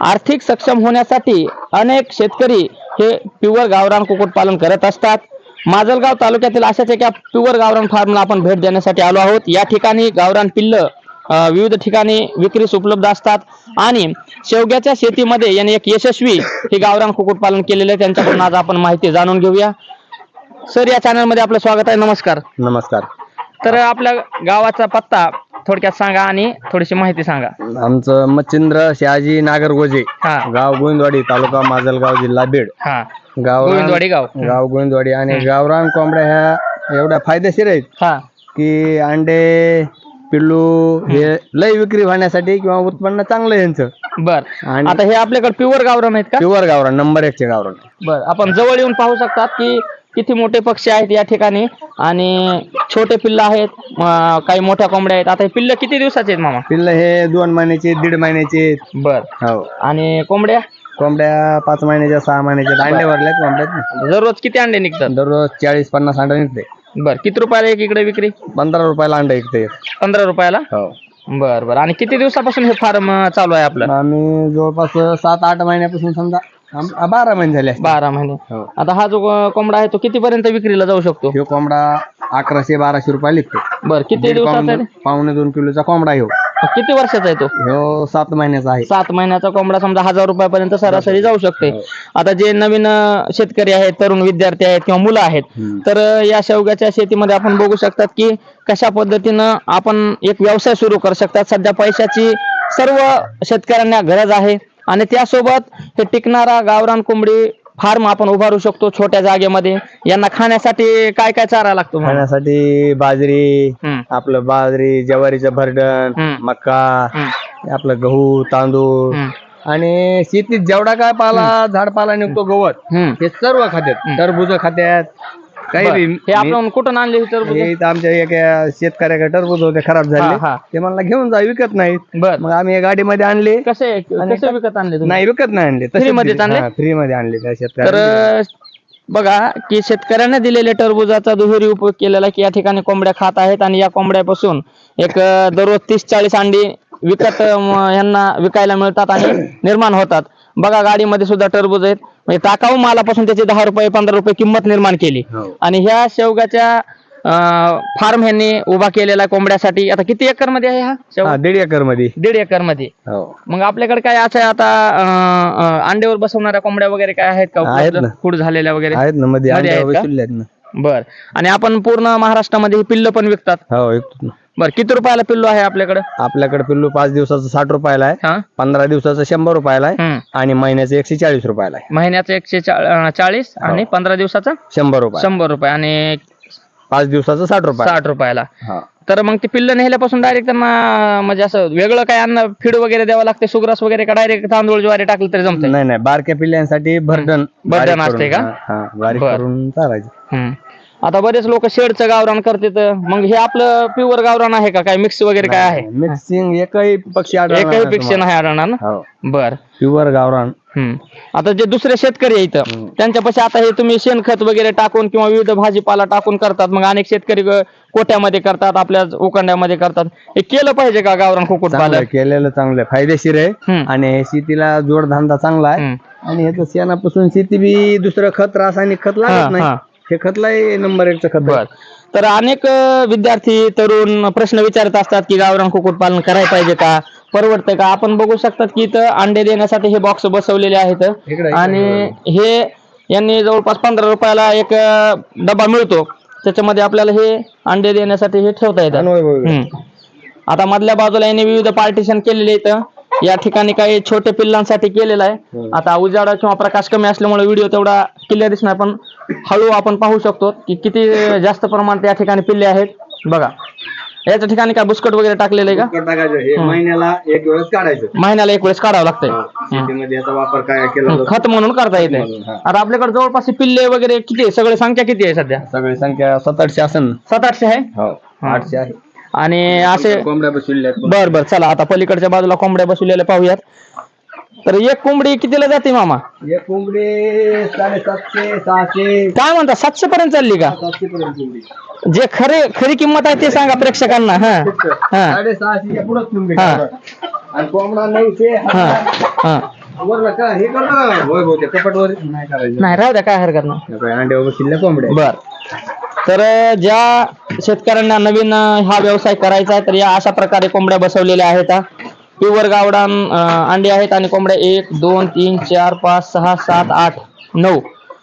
आर्थिक सक्षम होण्यासाठी अनेक शेतकरी हे प्युअर गावरान कुक्कुटपालन करत असतात. माजलगाव तालुक्यातील अशाच एका प्युअर गावरान फार्मला आपण भेट देण्यासाठी आलो आहोत. या ठिकाणी गावरान पिल्ल विविध ठिकाणी विक्रीस उपलब्ध असतात. आणि शेवग्याच्या शेतीमध्ये याने एक यशस्वी हे गावरान कुक्कुटपालन केलेलं आहे. त्यांच्याकडून आज आपण माहिती जाणून घेऊया. सर या चॅनलमध्ये आपलं स्वागत आहे. नमस्कार. नमस्कार. तर आपल्या गावाचा पत्ता थोडक्यात सांगा आणि थोडीशी माहिती सांगा. आमचं मच्छिंद्र शहाजी नागरगोजे हा. गाव गोविंदवाडी तालुका माजलगाव जिल्हा बीड. हा. गाव गोविंदवाडी गाव. गाव गोविंदवाडी आणि गावरान कोंबड्या ह्या एवढ्या फायदेशीर आहेत हा. की अंडे पिल्लू हे लय विक्री होण्यासाठी किंवा उत्पन्न चांगलं आहे यांचं. बर. आणि आता हे आपल्याकडे प्युअर गावरान आहेत का? प्युअर गावरान नंबर एकचे गावरान. बर. आपण जवळ येऊन पाहू शकतात की किती मोठे पक्षी आहेत या ठिकाणी आणि छोटे पिल्ल आहेत अं, काही मोठ्या कोंबड्या आहेत. आता हे पिल्ल किती दिवसाचे आहेत मामा? पिल्ल हे दोन महिन्याचे दीड महिन्याचे बर. हो. आणि कोंबड्या? कोंबड्या पाच महिन्याच्या सहा महिन्याच्या. अंडे भरलेत कोंबड्यात दररोज किती अंडे निघतात? दररोज चाळीस पन्नास अंडे निघते. बर. किती रुपयाला एक इकडे विक्री? पंधरा रुपयाला अंडे विकते. पंधरा रुपयाला? हो. बर बर. आणि किती दिवसापासून हे फार्म चालू आहे आपलं? आम्ही जवळपास सात आठ महिन्यापासून समजा. आम- आ, बारा महिने झाले असतील. बारा महिने. हो. आता हा जो अं, कोंबडा आहे तो कितीपर्यंत विक्रीला जाऊ शकतो? ह्यो कोंबडा अकराशे बाराशे रुपये लिखतो बर किती दिवसाचा आहे? पावणे दोन किलोचा कोंबडा ह्यो किती वर्षाचा आहे तो? ह्यो सात महिन्याचा आहे. सात महिन्याचा कोंबडा समजा हजार रुपयापर्यंत सरासरी जाऊ शकते. आता जे नवीन अं, शेतकरी आहेत तरुण विद्यार्थी आहेत किंवा मुलं आहेत हम्म. तर अं, या शेवग्याच्या शेतीमध्ये आपण बघू शकतात की कशा पद्धतीनं आपण एक व्यवसाय सुरू करू शकतात. सध्या पैशाची सर्व शेतकऱ्यांना गरज आहे. आणि त्यासोबत हे टिकणारा गावरान कोंबडी फार्म आपण उभारू शकतो छोट्या जागेमध्ये. यांना खाण्यासाठी काय काय चारा लागतो मग? खाण्यासाठी बाजरी हम्म, आपलं बाजरी ज्वारीचं भरडण हम्म. मका आपलं गहू तांदूळ. हम्म, आणि शेतीत जेवढा काय पाला झाडपाला निघतो गवत हम्म. हे सर्व खात्यात. टरबूज खात्यात काही बरं. बी हे आपण कुठून आणले हे टरबूज? इथं आमच्या एका शेतकऱ्याकडे टरबूज होते खराब हा, झाले. ते मला घेऊन जा विकत नाहीत बर. मग आम्ही हे गाडीमध्ये आणले. कसे कसे विकत आणले तुम्ही? नाही विकत नाही आणले. Free मध्येच आणले? फ्री मध्ये आणले त्या तर शेतकऱ्याला बघा की शेतकऱ्यांना दिलेल्या टरबुजाचा दुहेरी उपयोग केलेला की या ठिकाणी कोंबड्या खात आहेत आणि या कोंबड्यापासून एक अं, दररोज तीस चाळीस अंडी विकत अं, यांना विकायला मिळतात आणि निर्माण होतात. बघा गाडीमध्ये सुद्धा टरबूज आहेत. म्हणजे टाकाऊ मालापासून त्याची दहा रुपये पंधरा रुपये किंमत निर्माण केली. हो. आणि ह्या शेवगाच्या फार्म ह्यांनी उभा केलेला कोंबड्यासाठी. आता किती एकरमध्ये आहे हा शेवगा? दीड एकरमध्ये दीड एकरमध्ये हो. मग आपल्याकडे काय असं आहे आता अंड्यावर बसवणाऱ्या कोंबड्या वगैरे काय आहेत का. फूड झालेल्या वगैरे? आहेत ना मध्ये बर. आणि आपण पूर्ण महाराष्ट्रामध्ये ही पिल्ल पण विकतात. हो. बर किती रुपयाला पिल्लू आहे आपल्याकडे? आपल्याकडे पिल्लू पाच दिवसाचं साठ रुपयाला आहे हा. पंधरा दिवसाचं शंभर रुपयाला आहे हम्म. आणि महिन्याचं एकशे चाळीस रुपयाला आहे. महिन्याचं एकशे चा- अं, चाळीस आणि पंधरा दिवसाचा शंभर रुपये शंभर रुपये आणि पाच दिवसाचं साठ रुपये साठ रुपयाला. हा. तर मग ते पिल्ल नेल्यापासून डायरेक्ट त्यांना म्हणजे असं वेगळं काय अन्न फीड वगैरे द्यावं लागते सुग्रास वगैरे का डायरेक्ट तांदूळ ज्वारी टाकलं तरी जमतंय? नाही नाही बारक्या पिल्ल्यांसाठी भरडण भरडण बारीक असते करून, का? हा, हा, बारीक बर. करून चालायचं. आता बरेच लोक शेडचं गावरान करतात. मग हे आपलं प्युअर गावरान आहे का? काय मिक्स वगैरे काय आहे? मिक्सिंग एकही पक्षी एकही पेक्षा नाही आढळणार ना? हो. बर. प्युअर गावरान. आता जे दुसरे शेतकरी आहे इथं हम्म. त्यांच्यापाशी आता हे तुम्ही शेणखत वगैरे टाकून किंवा विविध भाजीपाला टाकून करतात. मग अनेक शेतकरी कोट्यामध्ये करतात आपल्या उकंड्यामध्ये करतात. हे केलं पाहिजे का गावरान कुक्कुट चांगलं पालन? केलेलं चांगलं फायदेशीर आहे. आणि हे शेतीला जोडधंदा चांगला आहे. आणि ह्याचं शेणापासून शेती बी दुसरं खत रासायनिक खत लागत. नाही. हे खतलाही नंबर एकचं खत बर. आहे. तर अनेक अ, विद्यार्थी तरुण प्रश्न विचारत असतात की गावरान कुक्कुट पालन करायला पाहिजे का? परवडतंय का? आपण बघू शकतात की इथं अंडे देण्यासाठी हे बॉक्स बसवलेले आहेत. इकडे- आणि हे यांनी जवळपास पंधरा रुपयाला एक अ, डबा मिळतो. त्याच्यामध्ये आपल्याला हे अंडे देण्यासाठी हे ठेवता येतात. अनुभव आहे. हम्म. आता मधल्या बाजूला यांनी विविध पार्टिशन केलेले इथं या ठिकाणी काही छोटे पिल्लांसाठी केलेलं आहे. आता उजाडा किंवा प्रकाश कमी असल्यामुळे व्हिडिओ तेवढा क्लिअर दिसणार पण हळू आपण पाहू शकतो की किती जास्त प्रमाणात या ठिकाणी पिल्ले आहेत. बघा. याच्या ठिकाणी काय बुसकट वगैरे टाकलेलं आहे का? टाकायचं. हे महिन्याला एक वेळेस काढायचं. महिन्याला एक वेळेस काढावं लागतंय. याचा वापर काय केला? खत म्हणून करता येते हा. आता आपल्याकडे जवळपास पिल्ले वगैरे किती आहे? सगळे संख्या किती आहे सध्या? सगळी संख्या सात आठशे असन सात आठशे आहे? हो. आठशे आहे. आणि असे कोंबड्या बसविल्या. बर बर. चला आता पलीकडच्या बाजूला कोंबड्या बसवलेल्या पाहूयात. तर एक कोंबडी कितीला जाते मामा? एक कोंबडी साडेसातशे सहाशे. काय म्हणता सातशे पर्यंत चालली का? सातशे पर्यंत कोंबडी. जे खरे खरी किंमत आहे ते सांगा प्रेक्षकांना हा हा. साडेसहाशे पुढंच कोंबडी हा. आणि कोंबडा नऊशे. हा हा. वरनं का हे कर. ना होय भाऊ ते कपाटवर. नाही करायचं. नाही राहू द्या काय हरकत नाही. हे काय अंडे वगैरे शिल्लक कोंबड्या. बर. तर अ, ज्या शेतकऱ्यांना नवीन अ, हा व्यवसाय करायचा आहे तर या अशा प्रकारे कोंबड्या बसवलेल्या आहेत हा. प्युअर गावडान अंडे आहेत आणि कोंबड्या एक दोन तीन चार पाच सहा सात आठ नऊ.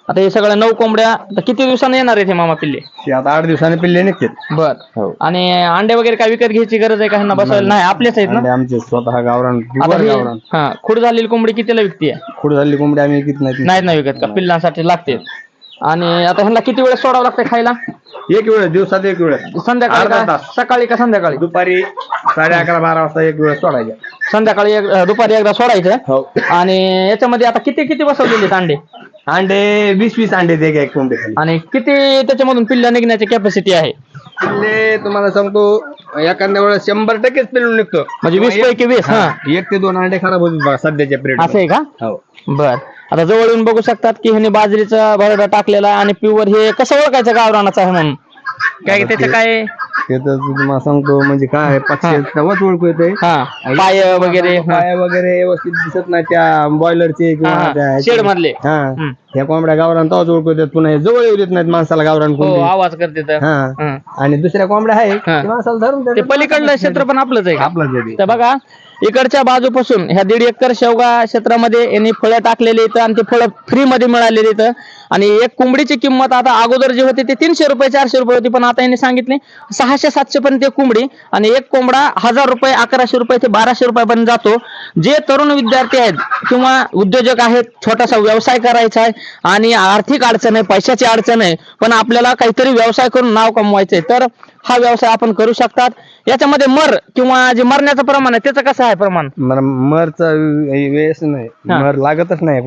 आता हे सगळ्या नऊ कोंबड्या आता किती दिवसांनी येणार आहेत हे मामा पिल्ले? ते आता आठ दिवसांनी पिल्ले निघतील. बर. हो. आणि अंडे वगैरे काय विकत घ्यायची गरज आहे का ह्यांना बसवायला नाही आपलेच आहेत ना? अंडे आमचे स्वतः गावरान आता ही गावरान. हा खुड झालेली कोंबडी कितीला विकते खुड झालेली कोंबडी आम्ही किती नाही. नाहीत ना विकत का? पिल्लांसाठी लागते. आणि आता ह्यांना किती वेळ सोडावं लागतं खायला? एक वेळ दिवसात एक वेळ. संध्याकाळी अर्धा का? तास. सकाळी का संध्याकाळी? दुपारी साडे अकरा बारा वाजता एक वेळ सोडायचा. संध्याकाळी एक दुपारी एकदा सोडायचं. हो. आणि याच्यामध्ये आता किती किती बसवलेले अंडे? अंडे वीस वीस अंडे दे एक कोंबडी खाली. आणि किती त्याच्यामधून पिल्ल निघण्याची कॅपॅसिटी आहे? पिल्ले तुम्हाला सांगतो एखाद्या वेळेस शंभर टक्केच पिल्लू निघतो. म्हणजे वीस पैकी वीस हा. एक ते दोन अंडे खराब बघा सध्याच्या पिरियड असं आहे का? हो. बर. आता जवळ येऊन बघू शकतात की ह्याने बाजरीचा भरडा टाकलेला आहे आणि प्युअर हे कसं ओळखायचं गावरानाचं आहे म्हणून काय त्याचं काय ते तर तुम्हाला सांगतो म्हणजे काय आहे, पक्षी तेव्हाच ओळखू येते हा पाय वगैरे हा. पाय वगैरे व्यवस्थित दिसत नाही त्या बॉयलरचे हा, किंवा हा. त्या. शेड मधले हा. ह्या कोंबड्या गावरान तेव्हाच ओळखू येतात पुन्हा हे जवळ येऊ देत नाहीत माणसाला गावरान हो कोंबडी आवाज करते तर हा हं. आणि दुसऱ्या कोंबड्या आहे हा. ते माणसाला धरून ते देतात. पलीकडलं क्षेत्र पण आपलंच आहे आपलंच आहे ते. तर बघा इकडच्या बाजूपासून ह्या दीड एकर शेवगा क्षेत्रामध्ये यांनी फळं टाकलेली इथं आणि ते फळं फ्री मध्ये मिळालेली इथं आणि एक कोंबडीची किंमत आता अगोदर जी होती ते तीनशे रुपये चारशे रुपये होती पण आता यांनी सांगितले सहाशे सातशे पर्यंत एक कोंबडी आणि एक कोंबडा हजार रुपये अकराशे रुपये ते बाराशे रुपयापर्यंत जातो. जे तरुण विद्यार्थी आहेत किंवा उद्योजक आहेत छोटासा व्यवसाय करायचा आहे आणि आर्थिक अडचण आहे पैशाची अडचण आहे पण आपल्याला काहीतरी व्यवसाय करून नाव कमवायचंय तर हा व्यवसाय आपण करू शकतात. याच्यामध्ये मर किंवा जे मरण्याचं प्रमाण आहे त्याचं कसं आहे प्रमाण? मरचा वेळच नाही. मर लागतच नाही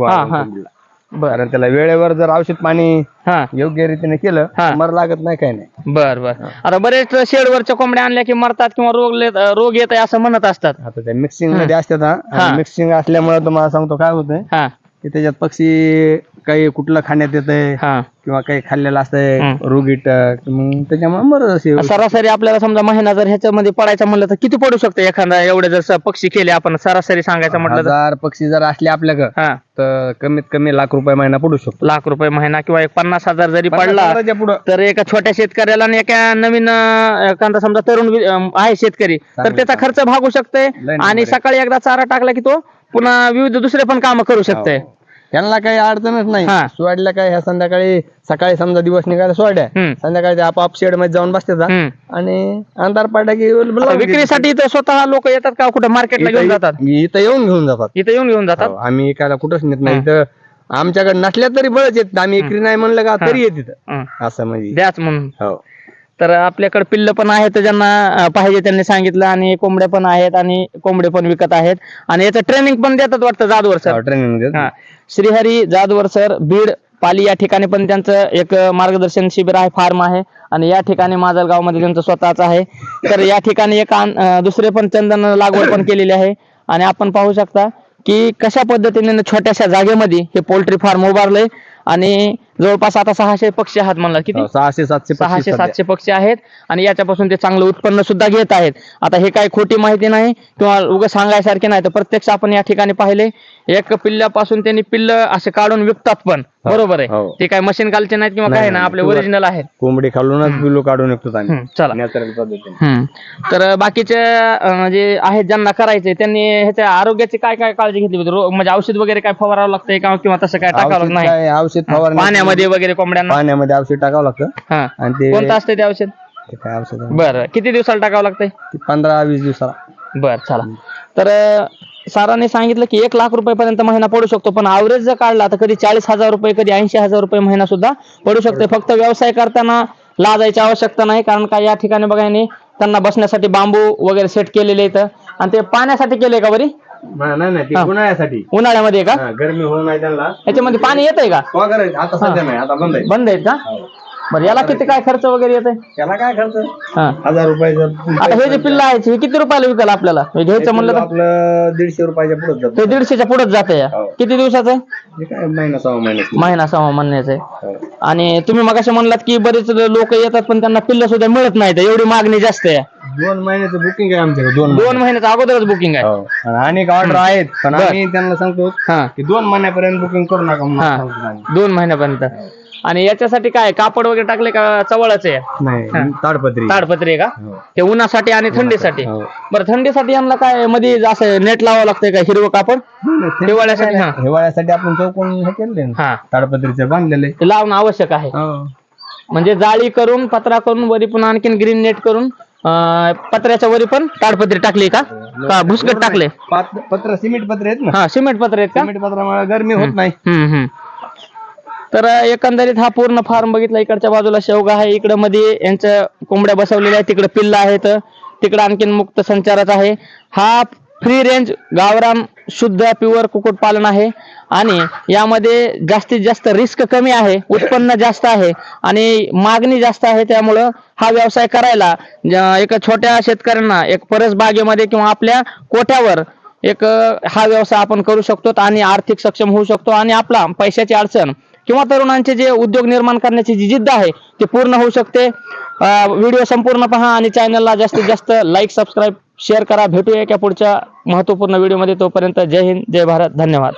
बर त्याला वेळेवर जर औषध पाणी हा. योग्य रीतीने केलं हा. मर लागत नाही काही नाही. बर बर. आता बरेच शेडवरच्या कोंबड्या आणल्या की मरतात किंवा रोग ले- रोग येत आहे असं म्हणत असतात. आता त्या मिक्सिंगमध्ये असतात. हा. मिक्सिंग असल्यामुळे तुम्हाला सांगतो काय होतंय हा. की त्याच्यात पक्षी काही कुठलं खाण्यात येतंय हा. किंवा काही खाल्लेलं असतंय हम्म. रोगीट मग त्याच्यामुळे मरत असे सरासरी आपल्याला समजा महिना जर ह्याच्यामध्ये पडायचा म्हणलं तर किती पडू शकतो एखादा एवढे जर स- पक्षी केले आपण सरासरी सांगायचं म्हटलं तर? हजार पक्षी जर असले आपल्याकडं हा. तर कमीत कमी लाख रुपये महिना पडू शकतो. लाख रुपये महिना किंवा एक पन्नास हजार जरी पडला हजाराच्या पुढं. तर एका छोट्या शेतकऱ्याला आणि एका नवीन अं, एखादा समजा तरुण वि- अं, आहे शेतकरी तर चांगलं, त्याचा खर्च भागू शकतोय लय आणि आहे. सकाळी एकदा चारा टाकला की तो पुन्हा विविध दुसरे पण काम करू शकतोय. हो. त्यांना काही अडचणच नाही. हा. सोडल्या काय ह्या संध्याकाळी सकाळी समजा दिवस निघायला हम्म. संध्याकाळी ते आपाप शेडमध्ये जाऊन बसतात. हम्म. आणि अंधार पडला की आता लावून देतात. विक्रीसाठी इथं स्वतः लोक येतात का? कुठे मार्केटला घेऊन इथं- जातात? इथं येऊन घेऊन जातात. इथं येऊन घेऊन जातात? हो, आम्ही एकाला कुठंच नेत नाही. इथं आमच्याकडे नसल्या तरी बळच येत आम्ही इकरी नाही म्हणलं का तरी येत हं. असं म्हणजे. द्याच म्हणून. हो. तर आपल्याकडे पिल्ल पण आहेत ज्यांना पाहिजे त्यांनी सांगितलं आणि कोंबड्या पण आहेत आणि कोंबडे पण विकत आहेत. आणि याचं ट्रेनिंग पण देतात वाटतं जादवर सर ट्रेनिंग हा. श्रीहरी जादवर सर बीड पाली या ठिकाणी पण त्यांचं एक मार्गदर्शन शिबिर आहे फार्म आहे. आणि या ठिकाणी माजलगावमध्ये त्यांचं स्वतःच आहे. तर या ठिकाणी एक दुसरे पण चंदन लागवड पण केलेली आहे. आणि आपण पाहू शकता की कशा पद्धतीने छोट्याशा जागेमध्ये हे पोल्ट्री फार्म उभारलंय. आणि जवळपास आता सहाशे पक्षी आहात म्हणला. किती? हो, सहाशे सातशे पक्षी सहाशे. सातशे पक्षी आहेत आणि याच्यापासून ते चांगलं उत्पन्न सुद्धा घेत आहेत. आता हे काही खोटी माहिती नाही किंवा उगं सांगायसारखे नाही तर प्रत्यक्ष आपण या ठिकाणी पाहिले. एक पिल्ल्यापासून त्यांनी पिल्ल असे काढून विकतात पण. हो, बरोबर आहे. हो. ते काय मशीन कालचे नाहीत किंवा काय ना आपले. ओरिजिनल आहेत. कोंबडी खालूनच बिलू काढून चला. तर बाकीचे जे आहेत ज्यांना करायचे त्यांनी ह्याच्या आरोग्याची काय काय काळजी घेतली म्हणजे औषध वगैरे काय फवारावं लागतंय का? किंवा तसं काय टाकावं नाही. काय औषध फवारणी पाण्यामध्ये वगैरे कोंबड्यांना? पाण्यामध्ये औषध टाकावं लागतं. हा. आणि ते कोणतं असतं ते औषध? ते काय औषध आहे? बरं. किती दिवसाला टाकावं लागतंय? ते पंधरा वीस दिवसाला. बर चला. तर अं, सरांनी सांगितलं की एक लाख रुपयापर्यंत महिना पडू शकतो पण ॲव्हरेज जर काढला तर कधी चाळीस हजार रुपये कधी ऐंशी हजार रुपये महिना सुद्धा पडू शकते. फक्त व्यवसाय करताना लाजायची आवश्यकता नाही कारण का या ठिकाणी बघा यांनी त्यांना बसण्यासाठी बांबू वगैरे सेट केलेले इथं आणि ते पाण्यासाठी केले का बरी? नाही नाही ते हा. उन्हाळ्यासाठी. उन्हाळ्यामध्ये का? हा, गरमी होऊ नाही त्यांना. याच्यामध्ये पाणी येतंय का? पगार आहे, आता सध्या नाही आता बंद आहे. बंद आहेत का? बरं याला किती काय खर्च वगैरे येतंय? त्याला काय खर्च? हा. हजार रुपयाचं आता हे जे पिल्लं आहेत हे किती रुपयाला विकायला आपल्याला? हे घ्यायचं म्हणलं तर? आपलं दीडशे रुपयाच्या पुढे जात. ते दीडशेच्या पुढेच जाते या. हो. किती दिवसाचं? आहे हे काय महिना सहा महिन्यात महिना सहा महिन्याचं आहे. हो. आणि तुम्ही मग म्हणलात की बरेच लोक येतात पण त्यांना पिल्ल सुद्धा मिळत नाहीत एवढी मागणी जास्त आहे. दोन महिन्याचं बुकिंग आहे आमच्याकडे दोन दोन महिन्याच्या अगोदरच बुकिंग आहे. हो. आणि अनेक ऑर्डर आहेत पण बर. आम्ही त्यांना सांगतो हा. की दोन महिन्यापर्यंत बुकिंग करू नका म्हणून हा. सांगतो आम्ही. दोन महिन्यापर्यंत. आणि याच्यासाठी काय कापड वगैरे टाकले का चवळच आहे? नाही ताडपत्री. ताडपत्री आहे का? हो. ते उन्हासाठी आणि थंडीसाठी. हो. बरं थंडीसाठी यांना काय मध्ये असं नेट लावावं लागतंय का हिरवं कापड? हिवाळ्यासाठी हा. हिवाळ्यासाठी आपण चौकोन हे केले हा. ताडपत्रीचे बांधलेले ते लावणं आवश्यक आहे. म्हणजे जाळी करून पत्रा करून वरी पण आणखीन ग्रीन नेट करून पत्र्याच्या वरी पण ताडपत्री टाकली का? का भुसकट टाकले? पात- पत्र सिमेंट पत्र आहेत ना? हा सिमेंट पत्र आहेत का? सिमेंट पत्रामुळे गरमी होत नाही. हम्म हम्म तर अं, एकंदरीत हा पूर्ण फार्म बघितला. इकडच्या बाजूला शेवगा आहे. इकडं मध्ये यांच्या कोंबड्या बसवलेल्या आहेत. तिकडे पिल्ल आहेत. तिकडे आणखीन मुक्त संचाराचा आहे. हा फ्री रेंज गावरान शुद्ध प्युअर कुक्कुटपालन आहे. आणि यामध्ये जास्तीत जास्त रिस्क कमी आहे उत्पन्न जास्त आहे आणि मागणी जास्त आहे. त्यामुळं हा व्यवसाय करायला एका छोट्या शेतकऱ्यांना एक परस बागेमध्ये किंवा आपल्या कोठ्यावर एक हा व्यवसाय आपण करू शकतो आणि आर्थिक सक्षम होऊ शकतो आणि आपला पैशाची अडचण किंवा तरुणांचे जे उद्योग निर्माण करण्याची जी जिद्द आहे ती पूर्ण होऊ शकते. व्हिडिओ संपूर्ण पहा आणि चॅनलला जास्तीत जास्त लाईक सबस्क्राईब शेअर करा. भेटूया एका पुढच्या महत्त्वपूर्ण व्हिडिओमध्ये तोपर्यंत जय हिंद जय भारत. धन्यवाद.